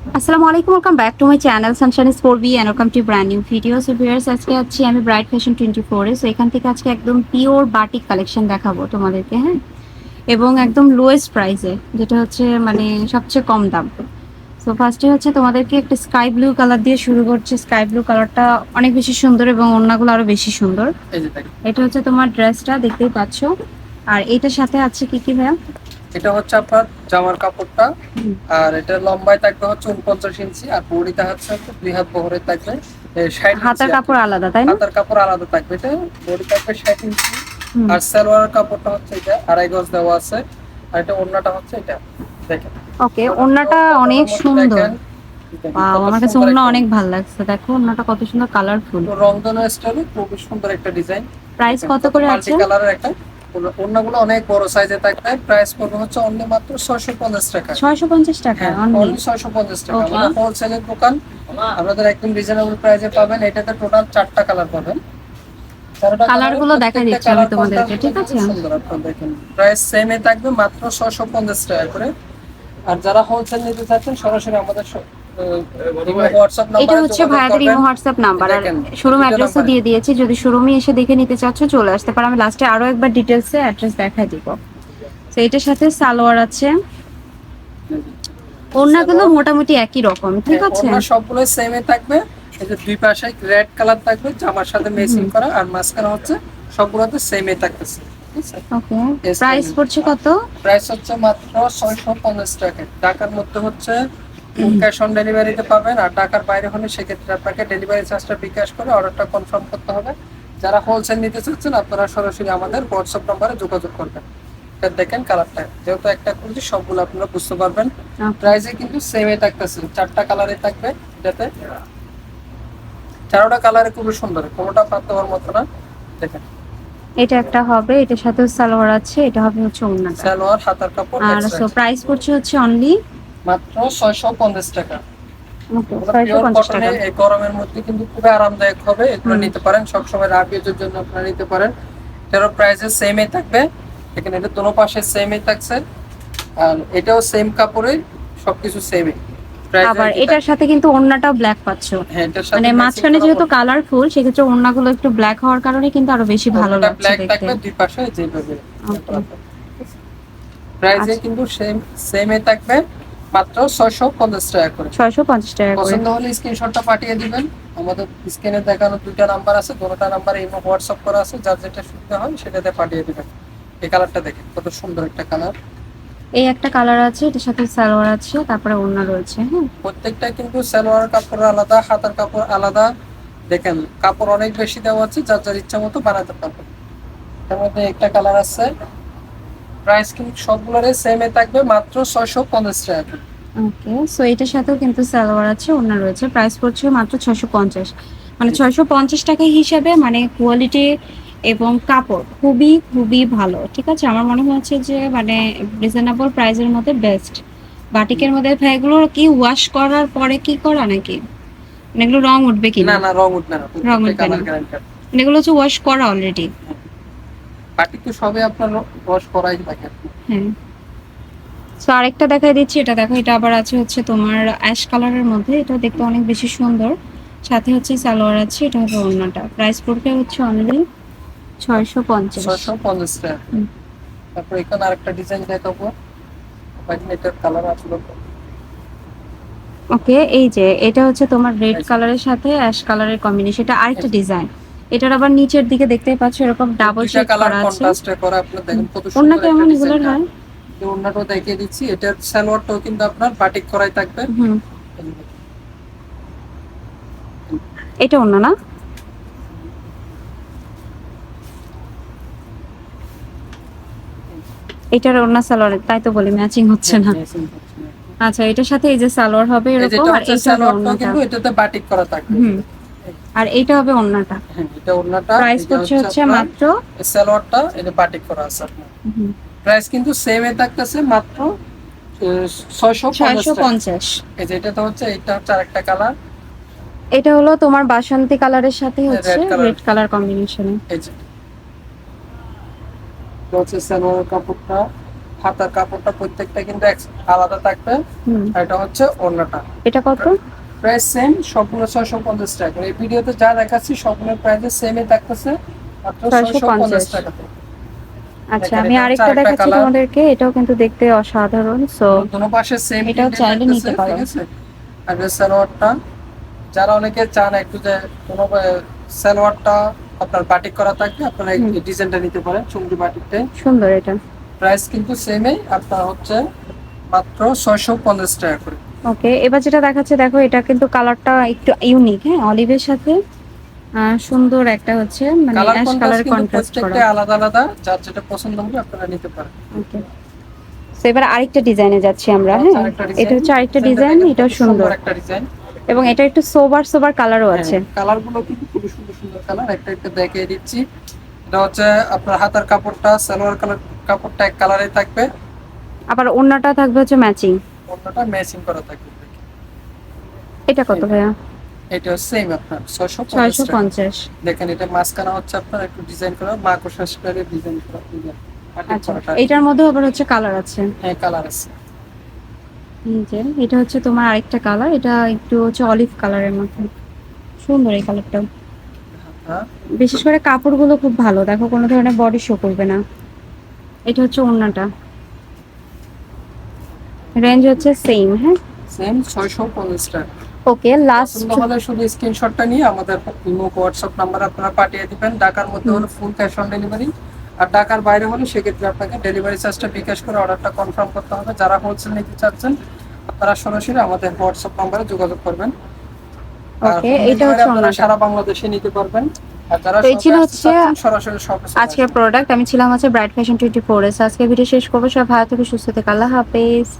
আসসালামু আলাইকুম welcome back to my channel sunshine sport B and welcome to brand new video so viewers আজকে আছি আমি bright fashion twenty ফোরে so এখান থেকে আজকে একদম পিওর বাটিক কালেকশন দেখাবো তোমাদেরকে হ্যাঁ? এবং একদম লোয়েস্ট প্রাইসে যেটা হচ্ছে মানে সবচেয়ে কম দাম। সো ফার্স্টে হচ্ছে তোমাদেরকে একটা স্কাই ব্লু কালার দিয়ে শুরু করছে। স্কাই ব্লু কালারটা অনেক বেশি সুন্দর এবং অন্যগুলো আরও বেশি সুন্দর। এটা হচ্ছে তোমার ড্রেসটা দেখতেই পাচ্ছ। আর এটার সাথে আছে কি কি ভাইয়া এটা হচ্ছে আপনার জামার কাপড়টা আর এটা লম্বায় থাকবে হচ্ছে উনপঞ্চাশ ইঞ্চি আর বড়িটা হচ্ছে দুই হাত বহরে থাকবে হাতার কাপড় আলাদা তাই হাতার কাপড় আলাদা থাকবে এটা বডি থাকবে ষাট ইঞ্চি আর সালোয়ারের কাপড়টা হচ্ছে এটা আড়াই গজ দেওয়া আছে আর এটা ওড়নাটা হচ্ছে এটা দেখেন। ওকে ওড়নাটা অনেক সুন্দর। আমার কাছে ওড়না অনেক ভালো লাগছে। দেখো ওড়নাটা কত সুন্দর কালারফুল রংধনু স্টাইলে খুবই সুন্দর একটা ডিজাইন প্রাইস কত করে আছে? কালারের একটা। ওড়নাগুলো অনেক বড় সাইজে থাকবে প্রাইস পড়বে হচ্ছে অনলি মাত্র ছয়শো পঞ্চাশ টাকা। ছয়শো পঞ্চাশ টাকা হ্যাঁ অনলি টাকা. হোলসেলের দোকান আপনাদের একদম রিজনেবল প্রাইসে পাবেন। এটাতে টোটাল চারটা কালার পাবেন। চারটা গুলো colour, দিচ্ছি আমি তোমাদেরকে, ঠিক আছে? প্রাইস থাকবে মাত্র ছয়শো পঞ্চাশ টাকা করে। আর যারা হোলসেল নিতে চাচ্ছেন সরাসরি আমাদের এটা হচ্ছে ভাইয়াদের ইমো হোয়াটসঅ্যাপ নাম্বার আর শোরুম অ্যাড্রেসও দিয়ে দিয়েছি। যদি শোরুমে এসে দেখে নিতে চাচ্ছ চলে আসতে পারো। আমি লাস্টে আরও একবার ডিটেলসে অ্যাড্রেস দেখাই দিব। তো এটার সাথে সালোয়ার আছে। ওড়নাগুলো মোটামুটি একই রকম ঠিক আছে? সবগুলো সেমে থাকবে। এই দুই পাশে রেড কালার থাকবে জামার সাথে ম্যাচিং করা আর মাঝখানে হচ্ছে সবগুলোতে সেমে থাকতেছে ঠিক ওকে প্রাইস. পড়ছে কত? প্রাইস হচ্ছে মাত্র ছয়শো পঞ্চাশ টাকা। ঢাকার মধ্যে হচ্ছে ক্যাশ অন ডেলিভারিতে পাবেন আর ঢাকার বাইরে হলে সেক্ষেত্রে আপনাকে ডেলিভারি চার্জটা বিকাশ করে অর্ডারটা কনফার্ম করতে হবে। যারা হোলসেল নিতে চাচ্ছেন আপনারা সরাসরি আমাদের হোয়াটসঅ্যাপ নাম্বারে যোগাযোগ করবেন। এটা দেখেন কালারটা যেহেতু একটা করছি সবগুলো আপনারা বুঝতে পারবেন. প্রাইসে কিন্তু সেমে থাকতেছে। চারটা কালারে থাকবে এটাতে। চারোটা কালারে খুবই সুন্দর। কোনোটা পাততে হওয়ার মতো না। দেখেন। এটা একটা হবে এটার সাথে সালোয়ার আছে এটা হবে হচ্ছে ওড়নাটা। সালোয়ার হাতার কাপড় আর। সো প্রাইস পড়ছে হচ্ছে অনলি মাত্র ছয়শো পঞ্চাশ টাকা। এই গরমের মধ্যে কিন্তু খুবই আরামদায়ক হবে এগুলো নিতে পারেন সবসময় জন্য আপনারা নিতে পারেন। এটারও প্রাইসে সেমই থাকবে। এখানে এটা দোনো পাশে সেমই থাকছে আর এটাও সেম কাপড়ে সবকিছু সেমই আবার এটার সাথে কিন্তু ওড়নাটাও ব্ল্যাক পাচ্ছ। হ্যাঁ মানে মাঝখানে যেহেতু কালারফুল সেক্ষেত্রে ওড়নাগুলো একটু ব্ল্যাক হওয়ার কারণে কিন্তু আরও বেশি ভালো লাগছে ব্ল্যাক থাকবে দুই পাশে যেভাবে. প্রাইসে আচ্ছা। কিন্তু সেম সেমে থাকবে। মাত্র ছয়শো পঞ্চাশ টাকা করে। ছয়শো পঞ্চাশ টাকা করে। পছন্দ হলে স্ক্রিনশটটা পাঠিয়ে দিবেন। আমাদের স্ক্রিনে দেখানো দুইটা নাম্বার আছে দুটোটা নাম্বার এই হোয়াটসঅ্যাপ করা আছে যার যেটা সুবিধা হয় সেটাতে পাঠিয়ে দিবেন। এই কালারটা দেখেন কত সুন্দর একটা কালার এই একটা কালার আছে এটার সাথে সালোয়ার আছে তারপরে ওড়না রয়েছে হ্যাঁ। প্রত্যেকটা কিন্তু সালোয়ার কাপড় আলাদা হাতার কাপড় আলাদা। দেখেন কাপড় অনেক বেশি দেওয়া আছে যার যার ইচ্ছা মতো বানাতে পারবেন। এর মধ্যে একটা কালার আছে প্রাইস কিন্তু সবগুলোরে সেমে থাকবে? মাত্র ছয়শো পঞ্চাশ টাকা ওকে সো এটার সাথেও কিন্তু সালোয়ার আছে ওড়না রয়েছে। প্রাইস পড়ছে মাত্র ছয়শো পঞ্চাশ। মানে ছয়শো পঞ্চাশ টাকা হিসাবে মানে কোয়ালিটি এবং কাপড় খুবই খুবই ভালো ঠিক আছে? আমার মনে হচ্ছে যে মানে রিজনেবল প্রাইসের মধ্যে বেস্ট বাটিকের মধ্যে এগুলো কি ওয়াশ করার পরে কি করা নাকি? মানে এগুলো রং উঠবে কি না না না রং উঠবে না। রং উঠবে না। মানে এগুলো হচ্ছে ওয়াশ করা অলরেডি বাটি তো সবে আপনার রস করাই থাকে হ্যাঁ সো আরেকটা দেখাই দিচ্ছি এটা দেখো এটা আবার আছে হচ্ছে তোমার অ্যাশ কালারের মধ্যে এটা দেখতে অনেক বেশি সুন্দর। সাথে হচ্ছে সালোয়ার আছে এটা হবে ওড়নাটা। প্রাইস পড়বে হচ্ছে অনলি ছয়শো পঞ্চাশ। ছয়শো পঞ্চাশ টাকা। তারপর এখানে আরেকটা ডিজাইন দেখাবো। এটার কালার আসলো। ওকে এই যে এটা হচ্ছে তোমার রেড কালারের সাথে অ্যাশ কালারের কম্বিনেশন এটা আরেকটা ডিজাইন এটার আবার নিচের দিকে দেখতেই পাচ্ছ এরকম ডাবল শেড করা আছে। কন্ট্রাস্টে করা আপনার দেখেন কত সুন্দর কেমন একটা এগুলোর ডিজাইন হয়? এই ওড়নাটাও দেখিয়ে দিচ্ছি। এটার সালোয়ারটাও কিন্তু আপনার বাটিক করাই থাকবে। হুম। এটা অন্য না? এটার অন্য সালোয়ার তাই তো বলি ম্যাচিং হচ্ছে না। আচ্ছা এটার সাথে এই যে সালোয়ার হবে এরকম আর এটা হবে সালোয়ারটাও কিন্তু এটাতে বাটিক করা থাকবে। হুম। আর এটা হবে অন্যটা হ্যাঁ এটা ওড়নাটা প্রাইস পড়ছে হচ্ছে মাত্র সালোয়ারটা এটা বাটিক করা আছে প্রাইস কিন্তু সেম এ থাকতেছে মাত্র ছয়শো ছয়শো পঞ্চাশ পঞ্চাশ। এই যে এটা তো হচ্ছে এটা হচ্ছে আরেকটা কালার এটা হলো তোমার বাসন্তী কালারের সাথে হচ্ছে রেড কালার কম্বিনেশনে এই যে। হচ্ছে সালোয়ার কাপড়টা হাতার কাপড়টা প্রত্যেকটা কিন্তু আলাদা থাকবে। এটা হচ্ছে ওড়নাটা এটা কত? প্রাইস সেম সবগুলো ছয়শো পঞ্চাশ টাকা। এই ভিডিওতে যা দেখাচ্ছি সবগুলোর প্রাইস সেমই থাকতেছে মাত্র 650 ছয়শো পঞ্চাশ টাকাতে আচ্ছা আমি আরেকটা দেখাচ্ছি তোমাদেরকে এটাও কিন্তু দেখতে অসাধারণ সো দুনো পাশে সেম এটাও চাইলে নিতে পারো। আর সালোয়ারটা যারা অনেকে চান একটু যে কোনো সালোয়ারটা আপনার বাটিক করা থাকলে আপনারা এই। ডিজাইনটা নিতে পারেন চুমকি বাটিকটাই সুন্দর এটা। প্রাইস কিন্তু সেমই আপনার হচ্ছে মাত্র ছয়শো পঞ্চাশ টাকা করে। ওকে এবার যেটা দেখাচ্ছে দেখো এটা কিন্তু কালারটা একটু ইউনিক হ্যাঁ? অলিভের সাথে সুন্দর একটা হচ্ছে মানে অ্যাশ কালার কন্ট্রাস্ট করা। আলাদা আলাদা যার যেটা পছন্দ হবে আপনারা নিতে পারেন। ওকে। তো এবার আরেকটা ডিজাইনে যাচ্ছি আমরা আচ্ছা, হ্যাঁ? এটা হচ্ছে আরেকটা ডিজাইন এটাও সুন্দর একটা ডিজাইন এবং এটা একটু সোবার সোবার কালারও আছে। কালারগুলো কিন্তু খুবই সুন্দর সুন্দর কালার একটা একটা দেখিয়ে দিচ্ছি। এটা হচ্ছে আপনার হাতার কাপড়টা সালোয়ার কালার কাপড়টা এক কালারে থাকবে। আবার ওড়নাটা থাকবে হচ্ছে ম্যাচিং অন্যটা ম্যাচিং করা থাকবে এটা কত ভাইয়া? এটা সেম আপনার ছয়শো ছয়শো পঞ্চাশ। পঞ্চাশ দেখেন এটা মাঝখানে হচ্ছে আপনার একটু ডিজাইন করা মাকড়সা স্টাইলের ডিজাইন করা আচ্ছা এটার মধ্যেও আবার হচ্ছে কালার আছে? হ্যাঁ কালার আছে। যে এটা হচ্ছে তোমার আরেকটা কালার এটা একটু হচ্ছে অলিভ কালারের মধ্যে। সুন্দর এই কালারটাও হ্যাঁ বিশেষ করে কাপড়গুলো খুব ভালো দেখো কোনো ধরনের বডি শো করবে না। এটা হচ্ছে ওড়নাটা। রেঞ্জ হচ্ছে সেম হ্যাঁ? সেম ছয়শো পঞ্চাশ টাকা। ওকে লাস্ট হলে শুধু স্ক্রিনশটটা নিয়ে আমাদের ইমো হোয়াটসঅ্যাপ নাম্বার আপনারা পাঠিয়ে দিবেন। ঢাকার মধ্যে হলে ফুল ক্যাশ অন ডেলিভারি আর ঢাকার বাইরে হলে সেক্ষেত্রে আপনাকে ডেলিভারি চার্জটা বিকাশ করে অর্ডারটা কনফার্ম করতে হবে। যারা হোলসেল নিতে চাচ্ছেন আপনারা সরাসরি আমাদের হোয়াটসঅ্যাপ নাম্বারে যোগাযোগ করবেন। ওকে এটা হচ্ছে আপনারা সারা বাংলাদেশে নিতে পারবেন। যারা তো এই ছিল হচ্ছে সরাসরি আজকের প্রোডাক্ট আমি ছিলাম হচ্ছে ব্রাইট ফ্যাশন টোয়েন্টি ফোর আজকে ভিডিও শেষ করব। সব ভালো থেকে সুস্থ থেকে। আল্লাহ হাফেজ।